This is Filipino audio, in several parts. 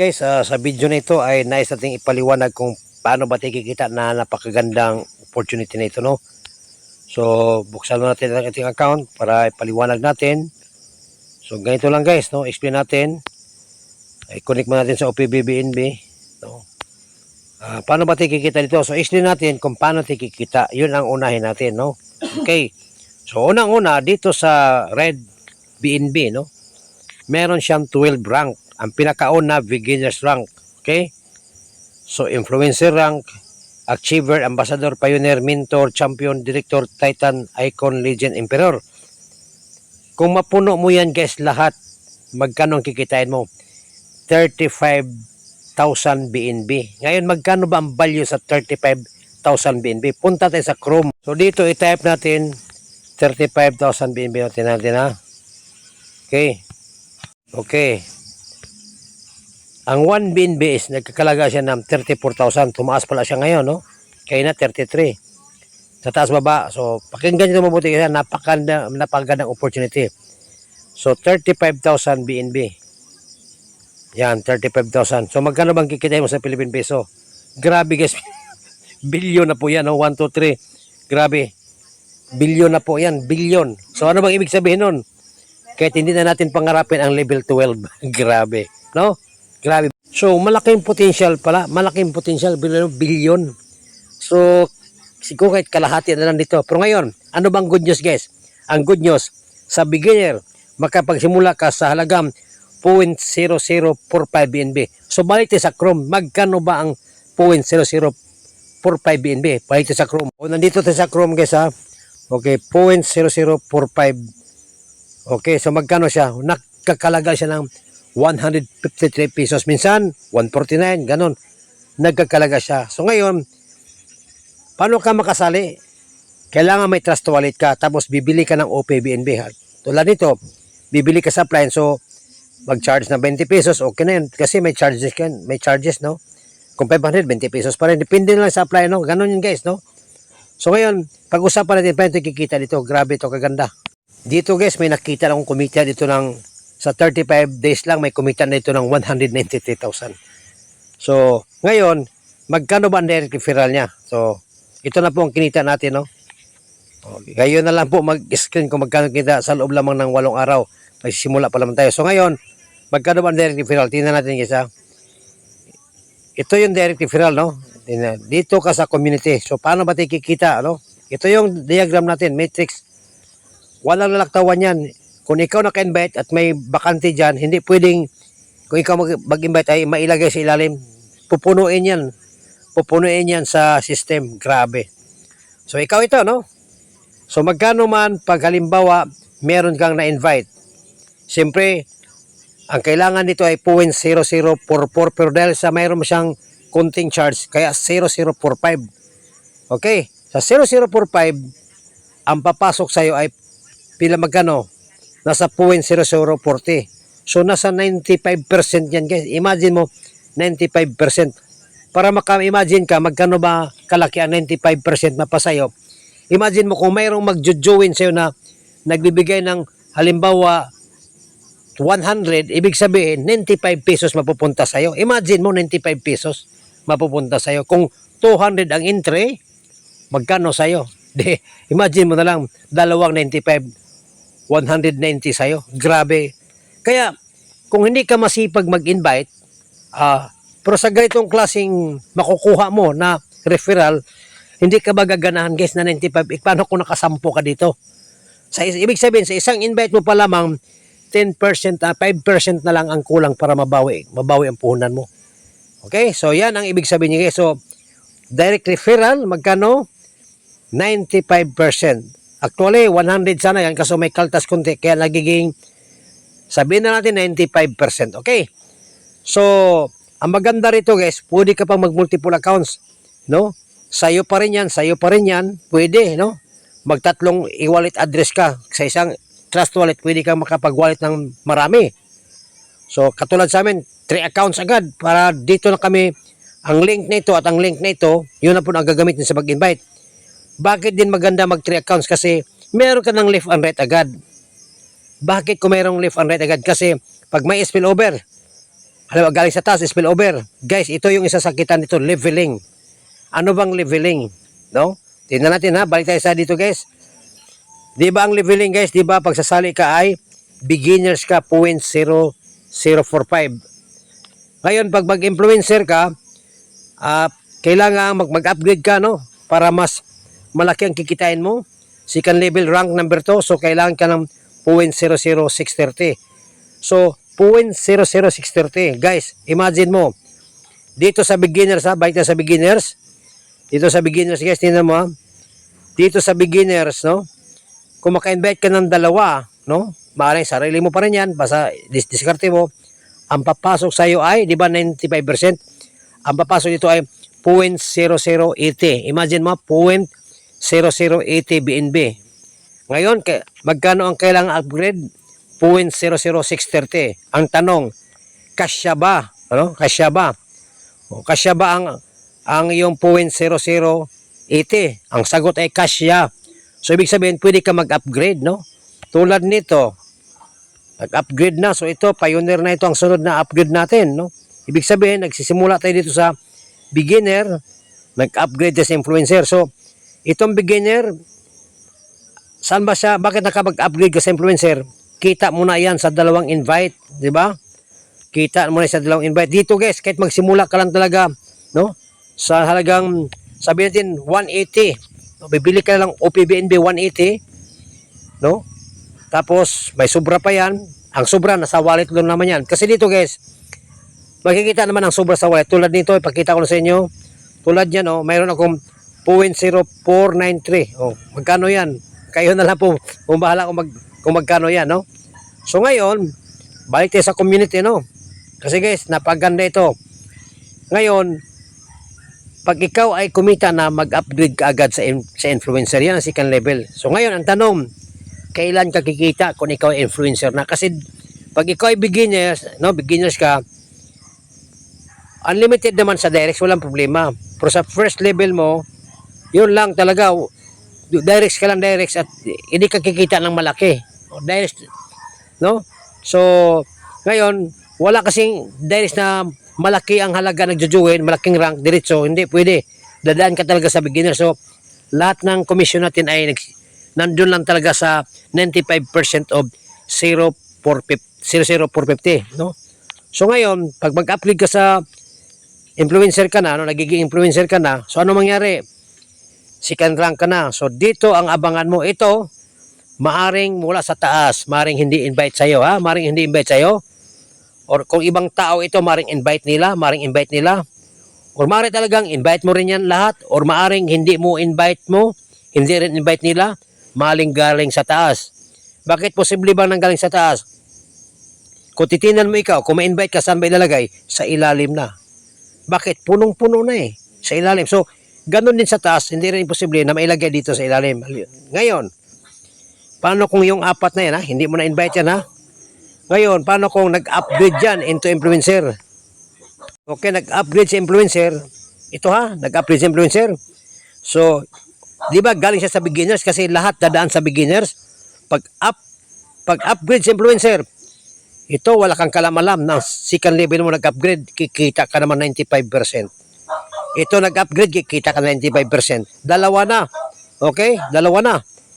Guys, ah, sa video na ito ay nais nating ipaliwanag kung paano ba tayo kikita na napakagandang opportunity na ito, no? So, buksan mo natin ang ating account para ipaliwanag natin. So, ganito lang guys, no? Explain natin. I-connect mo natin sa OPBBNB, no? Ah, paano ba tayo kikita dito? So, explain natin kung paano tayo kikita. Yun ang unahin natin, no? Okay. So, unang-una, dito sa Red BNB, no? Meron siyang 12 rank. Ang pinakauna, beginner's rank. Okay? So, influencer rank, achiever, ambassador, pioneer, mentor, champion, director, titan, icon, legend, emperor. Kung mapuno mo yan, guys, lahat, magkano ang kikitain mo? 35,000 BNB. Ngayon, magkano ba ang value sa 35,000 BNB? Punta tayo sa Chrome. So, dito, i-type natin 35,000 BNB natin natin, ha? Okay. Okay. Ang 1 BNB is nagkakalaga siya ng 34,000. Tumaas pala siya ngayon, no? Kaya na 33. Sa taas baba. So, pakinggan nyo mabuti kasi napakaganda, napakagandang opportunity. So, 35,000 BNB. Yan, 35,000. So, magkano bang kikita mo sa Philippine Peso? Grabe guys. Bilyon na po yan, no? 1, 2, 3. Grabe. Bilyon na po yan. Bilyon. So, ano bang ibig sabihin nun? Kahit hindi na natin pangarapin ang level 12. Grabe. No? Grabe. So, malaking potential pala. Malaking potential. Bilyon. So, siguro kahit kalahati na lang dito. Pero ngayon, ano bang good news guys? Ang good news, sa beginner, makapagsimula ka sa halagang 0.0045 BNB. So, balik sa Chrome. Magkano ba ang 0.0045 BNB? Balik sa Chrome. O, nandito tayo sa Chrome guys ha. Okay, 0.0045 Okay, so magkano siya? Nagkakalaga siya ng 153 pesos. Minsan, 149, ganon. Nagkakalaga siya. So ngayon, paano ka makasali? Kailangan may trust wallet ka, tapos bibili ka ng OPBNB. Tulad nito, bibili ka sa plan, so mag-charge na 20 pesos, okay na yun. Kasi may charges ka, may charges, no? Kung 500, 20 pesos pa rin. Depende lang sa apply, no? Ganon yun, guys, no? So ngayon, pag-usapan natin ito kikita dito. Grabe ito, kaganda. Dito guys, may nakita akong kumita dito ng sa 35 days lang may kumita na dito ng 193,000. So, ngayon, magkano ba ang direct referral niya? So, ito na po ang kinita natin, no? Okay. Ngayon na lang po mag-screen kung magkano kita sa loob lamang ng walong araw. Magsisimula pa naman tayo. So, ngayon, magkano ba ang direct referral? Tingnan natin ha? Ito yung direct referral, no? Dito ka sa community. So, paano ba tayo kikita, no? Ito yung diagram natin, matrix. Walang lalaktawan yan. Kung ikaw naka-invite at may bakante dyan, hindi pwedeng, kung ikaw mag- mag-invite ay mailagay sa ilalim, pupunuin yan. Pupunuin yan sa system. Grabe. So, ikaw ito, no? So, magkano man pag halimbawa, meron kang na-invite. Siyempre, ang kailangan dito ay 0.0044 pero dahil sa mayroon siyang kunting charge, kaya 0045. Okay? Sa 0045, ang papasok sa'yo ay pila magkano? Nasa 0.0040. So, nasa 95% yan guys. Imagine mo, 95%. Para maka-imagine ka, magkano ba kalaki ang 95% mapasayo? Imagine mo kung mayroong magjujuin sa'yo na nagbibigay ng halimbawa 100, ibig sabihin 95 pesos mapupunta sa'yo. Imagine mo 95 pesos mapupunta sa'yo. Kung 200 ang entry, magkano sa'yo? Di, imagine mo na lang, dalawang 95, 190 sa'yo. Grabe. Kaya, kung hindi ka masipag mag-invite, ah, pero sa ganitong klaseng makukuha mo na referral, hindi ka magaganahan guys na 95. Eh, paano kung nakasampo ka dito? Sa, ibig sabihin, sa isang invite mo pa lamang, 10%, ah, 5% na lang ang kulang para mabawi, mabawi ang puhunan mo. Okay? So, yan ang ibig sabihin niya guys. So, direct referral, magkano? 95%. Actually, 100 sana yan kasi may kaltas konti. Kaya nagiging, sabihin na natin 95%. Okay? So, ang maganda rito guys, pwede ka pang mag-multiple accounts. No? Sa'yo pa rin yan, sa'yo pa rin yan. Pwede, no? Magtatlong e-wallet address ka. Sa isang trust wallet, pwede kang makapag-wallet ng marami. So, katulad sa amin, three accounts agad para dito na kami, ang link na ito at ang link na ito, yun na po ang gagamitin sa mag-invite. Bakit din maganda mag three accounts? Kasi meron ka ng left and right agad. Bakit kung mayroong left and right agad? Kasi pag may spillover, Halimbawa, galing sa taas, spillover. Guys, ito yung isa sa kita nito, leveling. Ano bang leveling? No? Tingnan natin ha, balik tayo sa dito guys. Di ba ang leveling guys, di ba pagsasali ka ay beginners ka 0.0045. Ngayon, pag mag-influencer ka, ah, kailangan mag- mag-upgrade ka, no? Para mas malaki ang kikitain mo. Second level rank number 2, so kailangan ka ng 0.00630. So, 0.00630. Guys, imagine mo, dito sa beginners ha, balik sa beginners. Dito sa beginners guys, tingnan mo ha. Dito sa beginners, no? Kung maka-invite ka ng dalawa, no? Maaaring sarili mo pa rin yan, basta dis diskarte mo. Ang papasok sa iyo ay, di ba, 95%? Ang papasok dito ay 0.0080. Imagine mo, 0.0080 BNB. Ngayon, magkano ang kailangan upgrade? 0.00630. Ang tanong, kasya ba? Ano? Kasya ba? O, kasya ba ang ang iyong 0.0080? Ang sagot ay kasya. So, ibig sabihin, pwede ka mag-upgrade, no? Tulad nito, nag-upgrade na. So, ito, pioneer na ito ang sunod na upgrade natin, no? Ibig sabihin, nagsisimula tayo dito sa beginner, nag-upgrade sa influencer. So, itong beginner, saan ba siya, bakit nakapag-upgrade ka sa influencer? Kita mo na yan sa dalawang invite, di ba? Kita mo na sa dalawang invite. Dito guys, kahit magsimula ka lang talaga, no? Sa halagang, sabi natin, 180. No? Bibili ka lang OPBNB 180, no? Tapos, may sobra pa yan. Ang sobra, nasa wallet lang naman yan. Kasi dito guys, makikita naman ang sobra sa wallet. Tulad nito, ipakita ko na sa inyo. Tulad yan, oh, mayroon akong 0.0493. Oh, magkano yan? Kayo na lang po, kung bahala kung, mag, kung magkano yan, no? So ngayon, balik tayo sa community, no? Kasi guys, napaganda ito. Ngayon, pag ikaw ay kumita na mag-upgrade ka agad sa, sa influencer, yan ang second level. So ngayon, ang tanong, kailan ka kikita kung ikaw ay influencer na? Kasi pag ikaw ay beginners, no, beginners ka, unlimited naman sa directs, walang problema. Pero sa first level mo, yun lang talaga, directs ka lang directs at hindi ka kikita ng malaki. O, Directs, no? So, ngayon, wala kasing directs na malaki ang halaga nagjujuin, malaking rank, diretso, hindi pwede. Dadaan ka talaga sa beginner. So, lahat ng commission natin ay nandun lang talaga sa 95% of 0.450, 00450, no? So ngayon, pag mag-upgrade ka sa influencer ka na, no, nagiging influencer ka na, so ano mangyari? Second rank ka na. So dito ang abangan mo ito, maaring mula sa taas, maaring hindi invite sa'yo, ha? Maaring hindi invite sa'yo. Or kung ibang tao ito, maaring invite nila, maaring invite nila. Or maaring talagang invite mo rin yan lahat. Or maaring hindi mo invite mo, hindi rin invite nila, maling galing sa taas. Bakit posible bang nanggaling sa taas? Kung titinan mo ikaw, kung ma-invite ka, saan ba ilalagay? Sa ilalim na. Bakit? Punong-puno na eh. Sa ilalim. So, ganun din sa taas, hindi rin imposible na mailagay dito sa ilalim. Ngayon, paano kung yung apat na yan, ha? hindi mo na-invite yan, ha? Ngayon, paano kung nag-upgrade yan into influencer? Okay, nag-upgrade sa influencer. Ito ha, nag-upgrade sa influencer. So, di ba galing siya sa beginners kasi lahat dadaan sa beginners. Pag up, pag upgrade sa influencer, ito wala kang kalamalam na second level mo nag-upgrade, kikita ka naman 95%. Ito nag-upgrade, kikita ka 95%. Dalawa na. Okay? Dalawa na.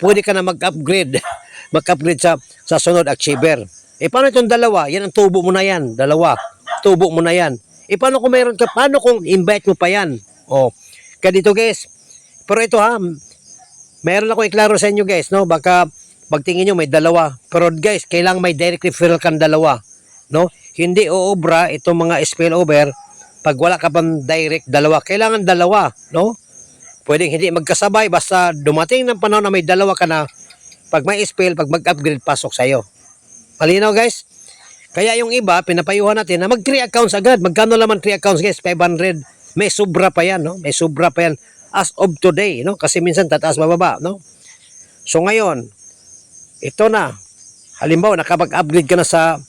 Pwede ka na mag-upgrade. mag-upgrade sa, sa sunod achiever. E paano itong dalawa? Yan ang tubo mo na yan. Dalawa. Tubo mo na yan. E paano kung mayroon ka? Paano kung invite mo pa yan? O. Kaya dito guys. Pero ito ha. Meron ako iklaro sa inyo guys. No? Baka pagtingin nyo may dalawa. Pero guys, kailangan may direct referral kang dalawa. No? Hindi uobra itong mga spillover pag wala ka pang direct dalawa. Kailangan dalawa. No? Pwedeng hindi magkasabay basta dumating ng panahon na may dalawa ka na pag may spill, pag mag-upgrade, pasok sa'yo. Malinaw guys? Kaya yung iba, pinapayuhan natin na mag 3 accounts agad. Magkano naman 3 accounts guys? 500. May sobra pa yan, no? May sobra pa yan as of today, no? Kasi minsan tataas bababa, no? So ngayon, ito na. Halimbawa, nakapag-upgrade ka na sa,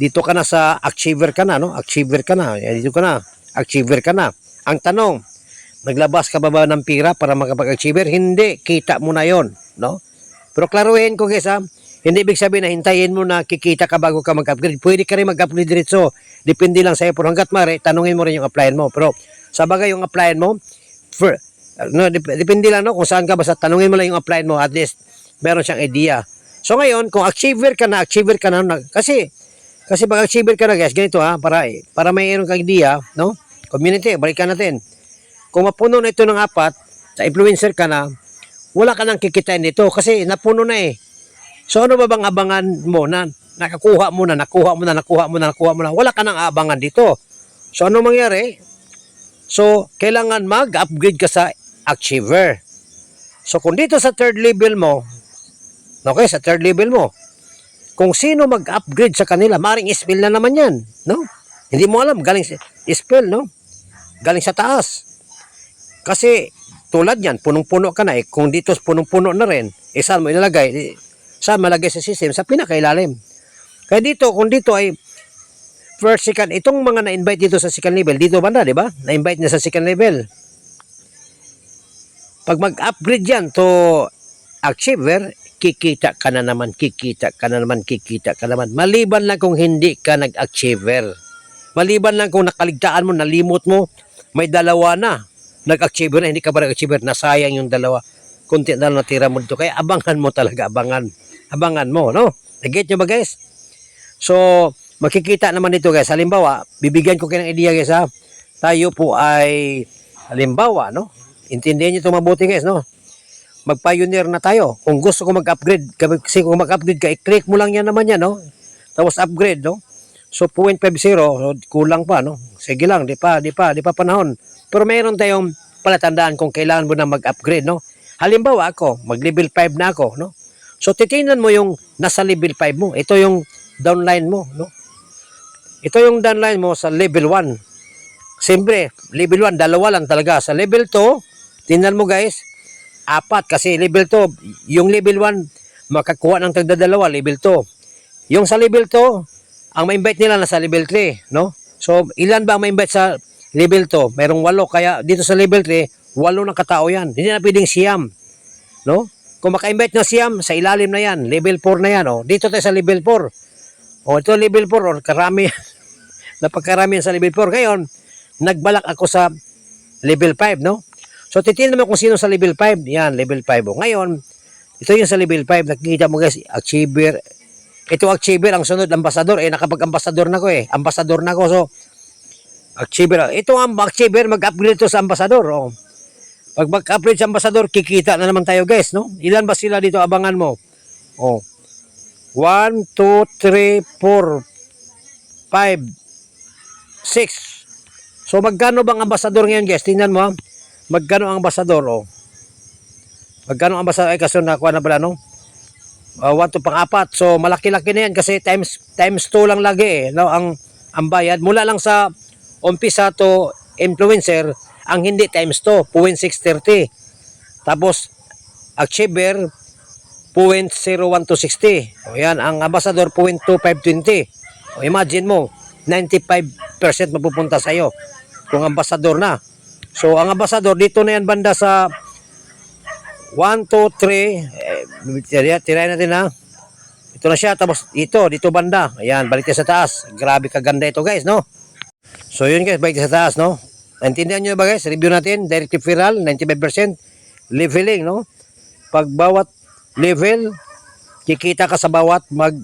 dito ka na sa achiever ka na, no? Achiever ka na. Yan, Dito ka na. Achiever ka na. Ang tanong, naglabas ka ba ba ng pira para makapag-achiever? Hindi. Kita mo na yon no? Pero klaruhin ko guys ha, hindi ibig sabihin na hintayin mo na kikita ka bago ka mag-upgrade. Pwede ka rin mag-upgrade diretso. depende lang sa'yo. Pero hanggat mare, tanungin mo rin yung applyan mo. Pero sa bagay yung applyan mo, for, no, dep- depende lang no, kung saan ka, basta tanungin mo lang yung applyan mo, at least meron siyang idea. So ngayon, kung achiever ka na, achiever ka na- kasi, kasi pag achiever ka na guys, ganito ha, para, para mayroon kang idea, no? Community, balikan natin. Kung mapuno na ito ng apat, sa influencer ka na, wala ka nang kikitain dito kasi napuno na eh. So ano ba bang abangan mo na nakakuha mo na, nakuha mo na, nakuha mo na, nakuha mo na, wala ka nang abangan dito. So ano mangyari? So kailangan mag-upgrade ka sa achiever. So kung dito sa third level mo, okay, sa third level mo, kung sino mag-upgrade sa kanila, maring spell na naman yan, no? Hindi mo alam, galing sa spell, no? Galing sa taas. Kasi tulad yan, punong-puno ka na eh. Kung dito punong-puno na rin, eh saan mo ilalagay? Eh, saan malagay sa system? Sa pinakailalim. Kaya dito, kung dito ay first, second, itong mga na-invite dito sa second level, dito banda, di ba? Na-invite na sa second level. Pag mag-upgrade yan to achiever, kikita ka na naman, kikita ka na naman, kikita ka naman. Maliban lang kung hindi ka nag-achiever. Maliban lang kung nakaligtaan mo, nalimot mo, may dalawa na. Nag-achiever na, hindi ka pa nag-achiever, nasayang yung dalawa. Kunti na lang natira mo dito. Kaya abangan mo talaga, abangan. Abangan mo, no? Nag-get nyo ba guys? So, makikita naman dito guys. Halimbawa, bibigyan ko kayo ng idea guys ha. Tayo po ay, halimbawa, no? Intindihan nyo ito mabuti guys, no? Mag-pioneer na tayo. Kung gusto ko mag-upgrade, kasi kung mag-upgrade ka, i-click mo lang yan naman yan, no? Tapos upgrade, no? So 0.50, so kulang pa, no? Sige lang, di pa, di pa, di pa panahon. Pero mayroon tayong palatandaan kung kailangan mo na mag-upgrade, no? Halimbawa ako, mag-level 5 na ako, no? So titingnan mo yung nasa level 5 mo. Ito yung downline mo, no? Ito yung downline mo sa level 1. Siyempre, level 1, dalawa lang talaga. Sa level 2, tingnan mo guys, apat kasi level 2, yung level 1, makakuha ng tagdadalawa, level 2. Yung sa level 2, ang ma-invite nila nasa level 3, no? So, ilan ba ang ma-invite sa level 2? Merong walo, kaya dito sa level 3, walo ng katao yan. Hindi na pwedeng siyam, no? Kung maka-invite na siyam, sa ilalim na yan, level 4 na yan, oh. Dito tayo sa level 4. O, ito level 4, or karami, napagkarami yan sa level 4. Ngayon, nagbalak ako sa level 5, no? So, titignan mo kung sino sa level 5. Yan, level 5. O, ngayon, ito yung sa level 5. Nakikita mo guys, achiever. Ito achiever, ang sunod, ambassador. Eh, nakapag-ambassador na ko eh. Ambassador na ko. So, achiever. Ito ang achiever, mag-upgrade to sa ambassador. O. Pag mag-upgrade sa ambassador, kikita na naman tayo guys, no? Ilan ba sila dito abangan mo? O. 1, 2, 3, 4, 5, 6. So, magkano bang ambassador ngayon guys? Tingnan mo ha. Magkano ang ambassador? O. Magkano ang ambassador? Ay, kaso nakuha na pala, no? uh, 1 to pang apat. So malaki-laki na yan kasi times times 2 lang lagi eh, no ang ang bayad mula lang sa umpisa to influencer ang hindi times 2 0.630. Tapos achiever 0.01260. O yan ang ambassador 0.2520. O imagine mo 95% mapupunta sa iyo kung ambassador na. So ang ambassador dito na yan banda sa 1, 2, 3. Eh, tira, tirayan natin ha. Ito na siya. Tapos ito, dito banda. Ayan, balik sa taas. Grabe kaganda ito guys, no? So yun guys, balik sa taas, no? Naintindihan nyo ba guys? Review natin. Direct referral, 95%. Leveling, no? Pag bawat level, kikita ka sa bawat mag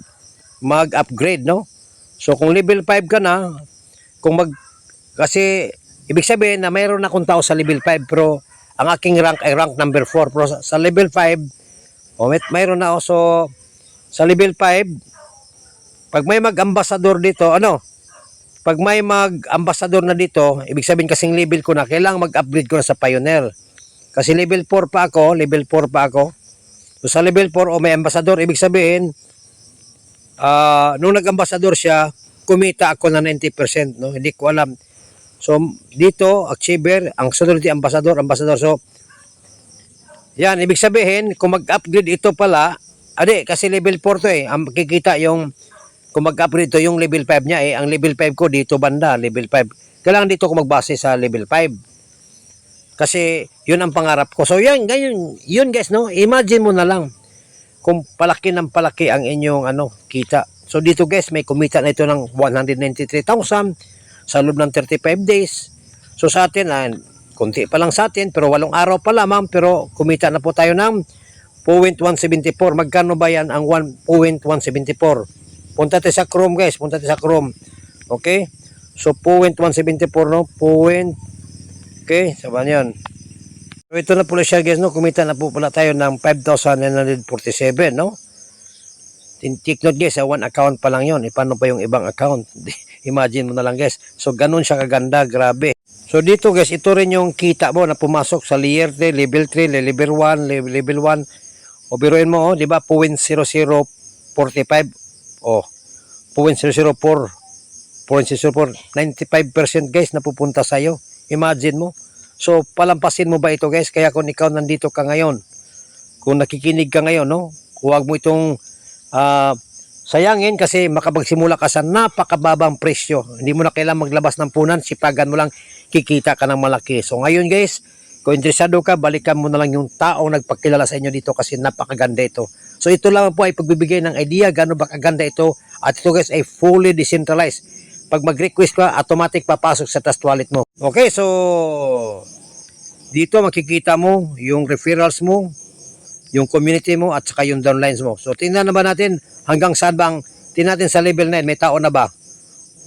mag-upgrade, no? So kung level 5 ka na, kung mag kasi ibig sabihin na mayroon akong tao sa level 5 pero ang aking rank ay rank number 4 pero sa, level 5 oh, may, mayroon na ako. So sa level 5 pag may mag-ambassador dito ano pag may mag-ambassador na dito ibig sabihin kasing level ko na kailangan mag-upgrade ko na sa pioneer. Kasi level 4 pa ako level 4 pa ako. So sa level 4 o may ambassador ibig sabihin ah nung nag-ambassador siya kumita ako na 90% no? Hindi ko alam So, dito, achiever, ang sunod ambassador, ambassador. So, yan, ibig sabihin, kung mag-upgrade ito pala, ade, kasi level 4 to eh, ang makikita yung, kung mag-upgrade to, yung level 5 niya eh, ang level 5 ko dito banda, level 5. Kailangan dito ko magbase sa level 5. Kasi, yun ang pangarap ko. So, yan, ganyan, yun guys, no? Imagine mo na lang, kung palaki ng palaki ang inyong, ano, kita. So dito guys, may kumita na ito ng 193,000 sa loob ng 35 days. So sa atin, ah, kunti pa lang sa atin, pero walong araw pa lamang, pero kumita na po tayo ng 0.174. Magkano ba yan ang 1.174? Punta tayo sa Chrome guys, punta tayo sa Chrome. Okay? So 0.174 no? Point. Okay, sabahan yan. So ito na pala siya guys, no? Kumita na po pala tayo ng 5,947, no? Take guys, sa one account pa lang yon. E, paano pa yung ibang account? Imagine mo na lang guys. So ganun siya kaganda, grabe. So dito guys, ito rin yung kita mo na pumasok sa layer 3, level 3, level 1, level, level 1. O biruin mo, oh, di ba? 0.0045. Oh, 0.004. 0.004. 95% guys na pupunta sa'yo. Imagine mo. So, palampasin mo ba ito guys? Kaya kung ikaw nandito ka ngayon, kung nakikinig ka ngayon, no? Huwag mo itong ah, sayangin kasi makapagsimula ka sa napakababang presyo. Hindi mo na kailangan maglabas ng punan, sipagan mo lang, kikita ka ng malaki. So ngayon guys, kung interesado ka, balikan mo na lang yung taong nagpakilala sa inyo dito kasi napakaganda ito. So ito lang po ay pagbibigay ng idea gaano ba kaganda ito at ito guys ay fully decentralized. Pag mag-request ka, automatic papasok sa trust wallet mo. Okay, so dito makikita mo yung referrals mo, yung community mo at saka yung downlines mo. So tingnan na ba natin hanggang saan bang tingnan natin sa level 9 may tao na ba?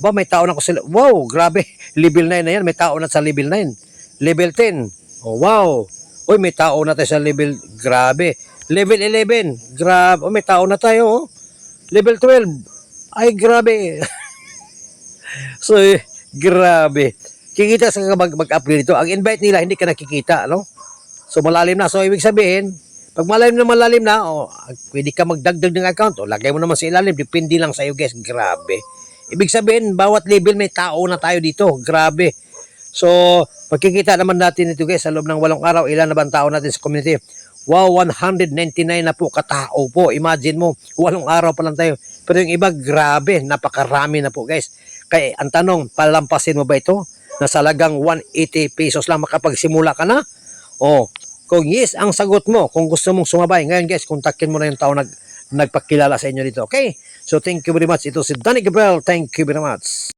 Ba may tao na ko sa Wow, grabe. Level 9 na yan, may tao na sa level 9. Level 10. Oh, wow. Uy, may tao na tayo sa level grabe. Level 11. Grabe. Oh, may tao na tayo. Oh. Level 12. Ay, grabe. so, eh, grabe. Kikita sa mag- mag-upgrade ito. Ang invite nila, hindi ka nakikita, no? So, malalim na. So, ibig sabihin, pag malalim na malalim na, oh, pwede ka magdagdag ng account. O, lagay mo naman sa ilalim. Depende lang sa'yo, guys. Grabe. Ibig sabihin, bawat level may tao na tayo dito. Grabe. So, pagkikita naman natin ito, guys, sa loob ng walong araw, ilan na ba tao natin sa community? Wow, 199 na po katao po. Imagine mo, walong araw pa lang tayo. Pero yung iba, grabe, napakarami na po, guys. Kaya, ang tanong, palampasin mo ba ito? Nasa lagang 180 pesos lang makapagsimula ka na? O, kung yes ang sagot mo, kung gusto mong sumabay, ngayon guys, kontakin mo na yung tao nag, nagpakilala sa inyo dito. Okay? So thank you very much. Ito si Danny Gabriel. Thank you very much.